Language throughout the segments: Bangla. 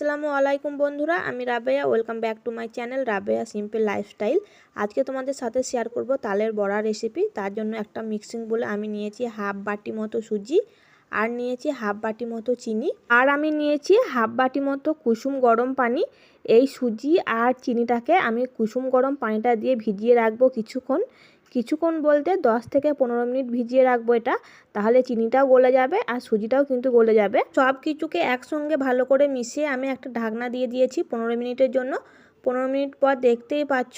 আসসালামু আলাইকুম বন্ধুরা, আমি Rabeya welcome back to my channel Rabeya simple lifestyle আজকে তোমাদের সাথে শেয়ার করব তালের বড়া রেসিপি তার জন্য একটা মিক্সিং বলে আমি নিয়েছি হাফ বাটি মতো সুজি, আর নিয়েছি হাফ বাটি মতো চিনি, আর আমি নিয়েছি হাফ বাটি মতো কুসুম গরম পানি। এই সুজি আর চিনিটাকে আমি কুসুম গরম পানিটা দিয়ে ভিজিয়ে রাখব কিছুক্ষণ। কিছুক্ষণ বলতে 10 থেকে পনেরো মিনিট ভিজিয়ে রাখব এটা, তাহলে চিনিটাও গলে যাবে আর সুজিটাও কিন্তু গলে যাবে। সব কিছুকে একসঙ্গে ভালো করে মিশিয়ে আমি একটা ঢাকনা দিয়ে দিয়েছি পনেরো মিনিটের জন্য। পনেরো মিনিট পর দেখতেই পাচ্ছ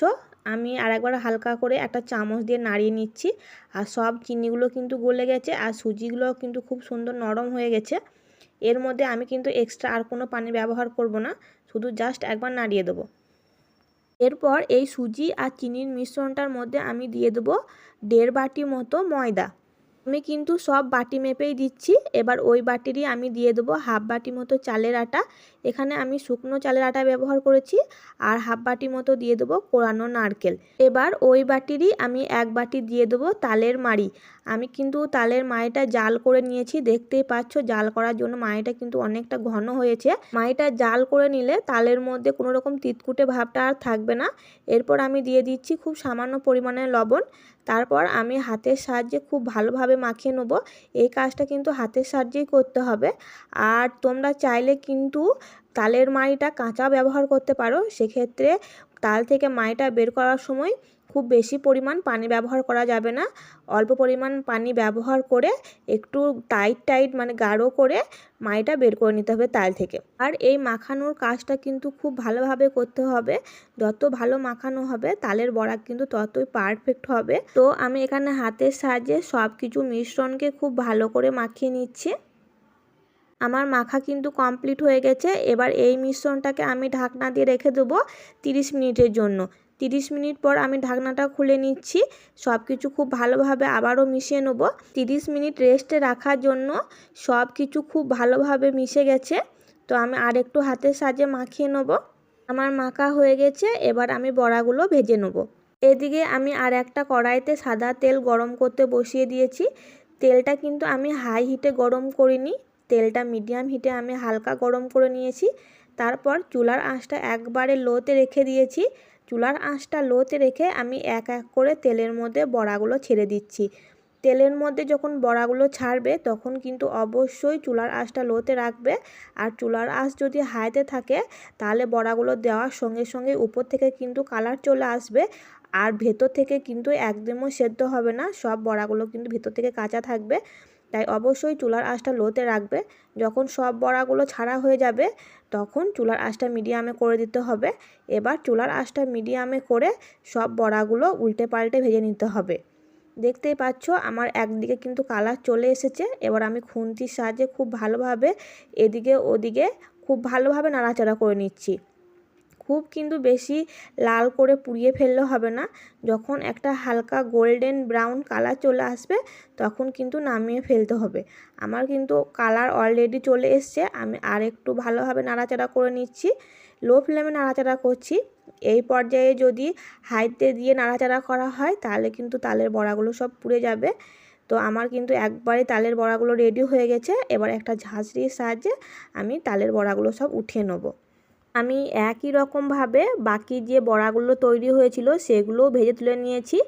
আমি আরেকবার হালকা করে একটা চামচ দিয়ে নাড়িয়ে নিচ্ছি আর সব চিনিগুলো কিন্তু গলে গেছে আর সুজিগুলো কিন্তু খুব সুন্দর নরম হয়ে গেছে। এর মধ্যে আমি কিন্তু এক্সট্রা আর কোনো পানি ব্যবহার করব না, শুধু জাস্ট একবার নাড়িয়ে দেবো। এরপর এই সুজি আর চিনির মিশ্রণটার মধ্যে আমি দিয়ে দেবো দেড় বাটি মতো ময়দা। আমি কিন্তু সব বাটি মেপেই দিচ্ছি। এবার ওই বাটিরই আমি দিয়ে দেবো হাফ বাটি মতো চালের আটা। এখানে আমি শুকনো চালের আটা ব্যবহার করেছি আর হাফ বাটি মতো দিয়ে দেবো কোরানো নারকেল। এবার ওই বাটিরই আমি এক বাটি দিয়ে দেবো তালের মাড়ি। আমি কিন্তু তালের মাড়িটা জাল করে নিয়েছি। দেখতেই পাচ্ছ, জাল করার জন্য মাড়িটা কিন্তু অনেকটা ঘন হয়েছে। মাড়িটা জাল করে নিলে তালের মধ্যে কোনো রকম তিতকুটে ভাবটা আর থাকবে না। এরপর আমি দিয়ে দিচ্ছি খুব সামান্য পরিমাণে লবণ। তারপর আমি হাতের সাহায্যে খুব ভালোভাবে মাখিয়ে নেব। এই কাজটা কিন্তু হাতের সাহায্যেই করতে হবে। আর তোমরা চাইলে কিন্তু তালের মাড়িটা কাঁচা ব্যবহার করতে পারো। সেক্ষেত্রে তাল থেকে মাড়িটা বের করার সময় খুব বেশি পরিমাণ পানি ব্যবহার করা যাবে না। অল্প পরিমাণ পানি ব্যবহার করে একটু টাইট টাইট মানে গাঢ় করে মাইটা বের করে নিতে হবে তাল থেকে। আর এই মাখানোর কাজটা কিন্তু খুব ভালোভাবে করতে হবে। যত ভালো মাখানো হবে, তালের বড়া কিন্তু ততই পারফেক্ট হবে। তো আমি এখানে হাতের সাহায্যে সব কিছু মিশ্রণকে খুব ভালো করে মাখিয়ে নিচ্ছি। আমার মাখা কিন্তু কমপ্লিট হয়ে গেছে। এবার এই মিশ্রণটাকে আমি ঢাকনা দিয়ে রেখে দেবো তিরিশ মিনিটের জন্য। তিরিশ মিনিট পর আমি ঢাকনাটা খুলে নিচ্ছি। সব কিছু খুব ভালোভাবে আবারও মিশিয়ে নেব। তিরিশ মিনিট রেস্টে রাখার জন্য সব কিছু খুব ভালোভাবে মিশে গেছে। তো আমি আর একটু হাতের সাহায্যে মাখিয়ে নেব। আমার মাখা হয়ে গেছে, এবার আমি বড়াগুলো ভেজে নেব। এদিকে আমি আর একটা কড়াইতে সাদা তেল গরম করতে বসিয়ে দিয়েছি। তেলটা কিন্তু আমি হাই হিটে গরম করিনি। তেলটা মিডিয়াম হিটে আমি হালকা গরম করে নিয়েছি। তারপর চুলার আঁচটা একবারে লোতে রেখে দিয়েছি। চুলার আঁচটা লোতে রেখে আমি এক এক করে তেলের মধ্যে বড়াগুলো ছেড়ে দিচ্ছি। তেলের মধ্যে যখন বড়াগুলো ছাড়বে, তখন কিন্তু অবশ্যই চুলার আঁচটা লোতে রাখবে। আর চুলার আঁচ যদি হাইতে থাকে, তাহলে বড়াগুলো দেওয়ার সঙ্গে সঙ্গে উপর থেকে কিন্তু কালার চলে আসবে। আর ভেতর থেকে কিন্তু একদমও সেদ্ধ হবে না, সব বড়াগুলো কিন্তু ভেতর থেকে কাঁচা থাকবে। তাই অবশ্যই চুলার আঁচটা লোতে রাখবে। যখন সব বড়াগুলো ছাড়া হয়ে যাবে, তখন চুলার আঁচটা মিডিয়ামে করে দিতে হবে। এবার চুলার আঁচটা মিডিয়ামে করে সব বড়াগুলো উল্টে পাল্টে ভেজে নিতে হবে। দেখতেই পাচ্ছ, আমার একদিকে কিন্তু কালার চলে এসেছে। এবার আমি খুন্তির সাহায্যে খুব ভালোভাবে এদিকে ওদিকে খুব ভালোভাবে নাড়াচাড়া করে নিচ্ছি। খুব কিন্তু বেশি লাল করে পুড়িয়ে ফেললে হবে না। যখন একটা হালকা গোল্ডেন ব্রাউন কালার চলে আসবে, তখন কিন্তু নামিয়ে ফেলতে হবে। আমার কিন্তু কালার অলরেডি চলে এসছে, আমি আর একটু ভালোভাবে নাড়াচাড়া করে নিচ্ছি। লো ফ্লেমে নাড়াচাড়া করছি। এই পর্যায়ে যদি হাইতে দিয়ে নাড়াচাড়া করা হয়, তাহলে কিন্তু তালের বড়াগুলো সব পুড়ে যাবে। তো আমার কিন্তু একবারে তালের বড়াগুলো রেডি হয়ে গেছে। এবার একটা ঝাঁঝরির সাহায্যে আমি তালের বড়াগুলো সব উঠিয়ে নেব। আমি একই রকমভাবে বাকি যে বড়াগুলো তৈরি হয়েছিল সেগুলো ভেজে তুলে নিয়েছি।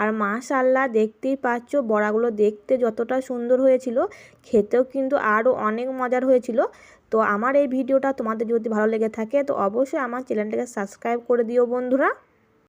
আর মাশাল্লাহ দেখতেই পাচ্ছ বড়াগুলো দেখতে যতটা সুন্দর হয়েছিল, খেতেও কিন্তু আরও অনেক মজার হয়েছিল। তো আমার এই ভিডিওটা তোমাদের যদি ভালো লেগে থাকে তো অবশ্যই আমার চ্যানেলটাকে সাবস্ক্রাইব করে দিও বন্ধুরা।